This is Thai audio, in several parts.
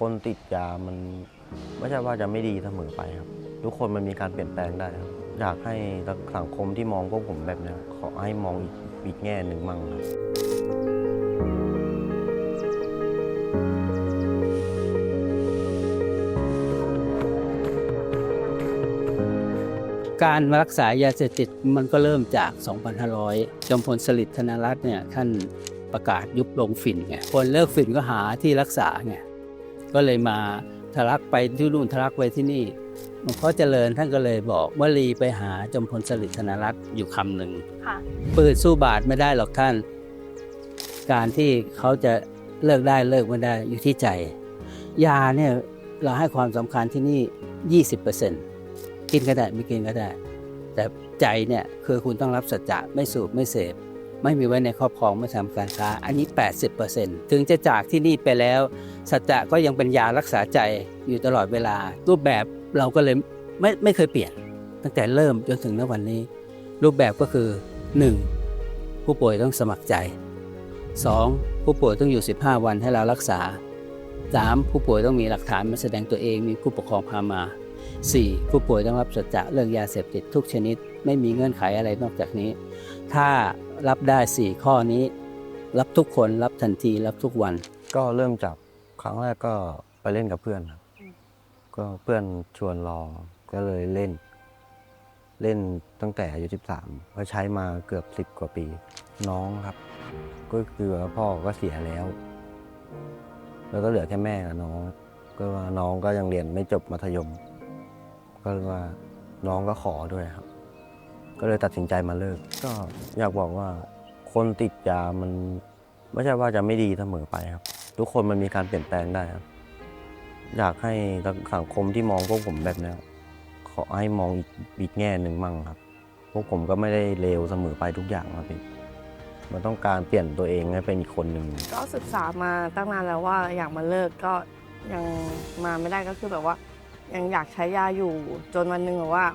คนติดยามันไม่ใช่ว่าจะไม่ดีเสมอไปครับ ทุกคนมันมีการเปลี่ยนแปลงได้ครับ อยากให้สังคมที่มองพวกผมแบบเนี้ยขอให้มองอีกอีกแง่หนึ่งมั่งครับการรักษายาเสพติดมันก็เริ่มจาก 2,500 จอมพลสฤษดิ์ธนรัตน์เนี่ยท่านประกาศยุบโรงฝิ่นไงคนเลิกฝิ่นก็หาที่รักษาไง ก็เลยมาทะลักไปที่นู่นทะลักไปที่นี่หลวงพ่อเจริญท่านก็เลยบอกวลีไปหาจอมพลสฤษดิ์ธนรัตน์อยู่คำหนึ่งค่ะปืนสู้บาทไม่ได้หรอกท่าน การที่เขาจะเลิกได้เลิกไม่ได้อยู่ที่ใจ ยาเนี่ยเราให้ความสำคัญที่นี่ 20%กินก็ได้ไม่กินก็ได้ แต่ใจเนี่ยคือคุณต้องรับสัจจะไม่สูบไม่เสพ ไม่มีไว้ในครอบครองไม่ทำการค้า อันนี้ 80%ถึงจะจากที่นี่ไปแล้ว สัจจะก็ยังเป็นยารักษาใจอยู่ตลอดเวลา รูปแบบเราก็เลยไม่ไม่เคยเปลี่ยน ตั้งแต่เริ่มจนถึงณวันนี้ รูปแบบก็คือ 1. ผู้ป่วยต้องสมัครใจ 2. ผู้ป่วยต้องอยู่ 15 วันให้เรารักษา 3. ผู้ป่วยต้องมีหลักฐานมาแสดงตัวเองมีผู้ปกครองพามา 4. ผู้ป่วยต้องรับสัจจะเรื่องยาเสพติดทุกชนิด ไม่มีเงื่อนไขอะไรนอกจากนี้ ถ้ารับได้ 4 ข้อนี้ รับทุกคนรับทันทีรับทุกวัน ก็เริ่มจากครั้งแรกก็ไปเล่นกับเพื่อนครับก็เพื่อนชวนลองก็เลยเล่น เล่นตั้งแต่อายุ 13 ก็ใช้มาเกือบ 10 กว่าปี น้องครับ ก็คือพ่อก็เสียแล้ว แล้วก็เหลือแค่แม่กับน้อง ก็ว่าน้องก็ยังเรียนไม่จบมัธยม ก็เลยว่าน้องก็ขอด้วยครับ ก็เลยตัดสินใจมาเลิก ก็อยากบอกว่าคนติดยามันไม่ใช่ว่าจะไม่ดีเสมอไปครับ ทุกคนมันมีการเปลี่ยนแปลงได้ครับ อยากให้สังคมที่มองพวกผมแบบนี้ขอให้มองอีกอีกแง่หนึ่งมั่งครับ พวกผมก็ไม่ได้เลวเสมอไปทุกอย่างครับพี่มันต้องการเปลี่ยนตัวเองให้เป็นอีกคนหนึ่งก็ศึกษามาตั้งนานแล้วว่าอยากมาเลิกก็ยังมาไม่ได้ก็คือแบบว่า ยังอยากใช้ยาอยู่จนวันหนึ่งแบบว่า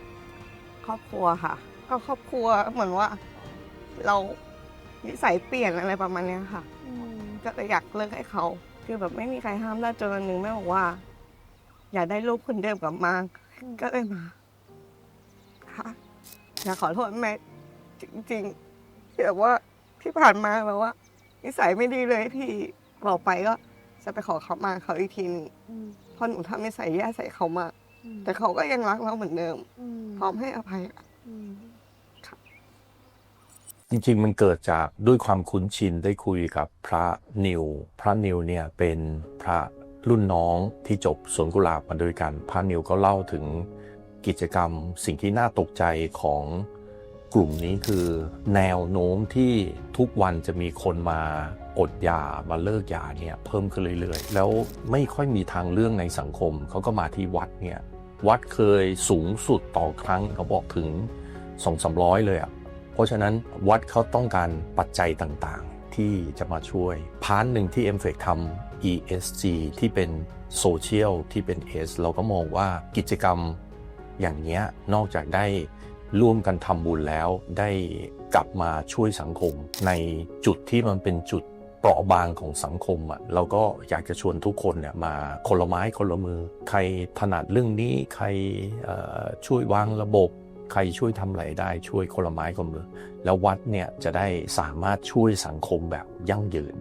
ครอบครัวค่ะ ก็ครอบครัวเหมือนว่า เรานิสัยเปลี่ยนอะไรประมาณเนี้ยค่ะก็เลยอยากเลิกให้เขา คือแบบไม่มีใครห้ามได้จนวันหนึ่งแม่บอกว่า อยากได้ลูกคนเดิมกลับมา ก็เลยมาค่ะอยากขอโทษแม่จริงๆที่แบบว่าที่ผ่านมาแบบว่า นิสัยไม่ดีเลยที่บอกไปก็จะไปขอเขามาเขาอีกทีนึง พราะหนูทำนิสัยแย่ใส่เขามาก แต่เขาก็ยังรักเราเหมือนเดิม พร้อมให้อภัยอะจริงๆ มันเกิดจากด้วยความคุ้นชินได้คุยกับพระนิว พระนิวเนี่ยเป็นพระรุ่นน้องที่จบสวนกุหลาบมาด้วยกัน พระนิวก็เล่าถึงกิจกรรมสิ่งที่น่าตกใจของกลุ่มนี้คือ แนวโน้มที่ทุกวันจะมีคนมา อดยามาเลิกยาเนี่ยเพิ่มขึ้นเรื่อยๆ แล้วไม่ค่อยมีทางเรื่องในสังคมเขาก็มาที่วัดเนี่ยวัดเคยสูงสุดต่อครั้งเขาบอกถึงสองสามร้อยเลยอะเพราะฉะนั้นวัดเขาต้องการปัจจัยต่างๆ ที่จะมาช่วยพาร์ทหนึ่งที่ m f e c ทำ ESG ที่เป็นโซเชียลที่เป็น S เราก็มองว่ากิจกรรมอย่างเนี้ยนอกจากได้ร่วมกันทำบุญแล้วได้กลับมาช่วยสังคมในจุดที่มันเป็นจุด เปราะบางของสังคมอะเราก็อยากจะชวนทุกคนเนี่ยมาคนละไม้คนละมือ ใครถนัดเรื่องนี้ใครช่วยวางระบบ ใครช่วยทำอะไรได้ช่วยคนละไม้คนละมือ แล้ววัดเนี่ยจะได้สามารถช่วยสังคมแบบยั่งยืน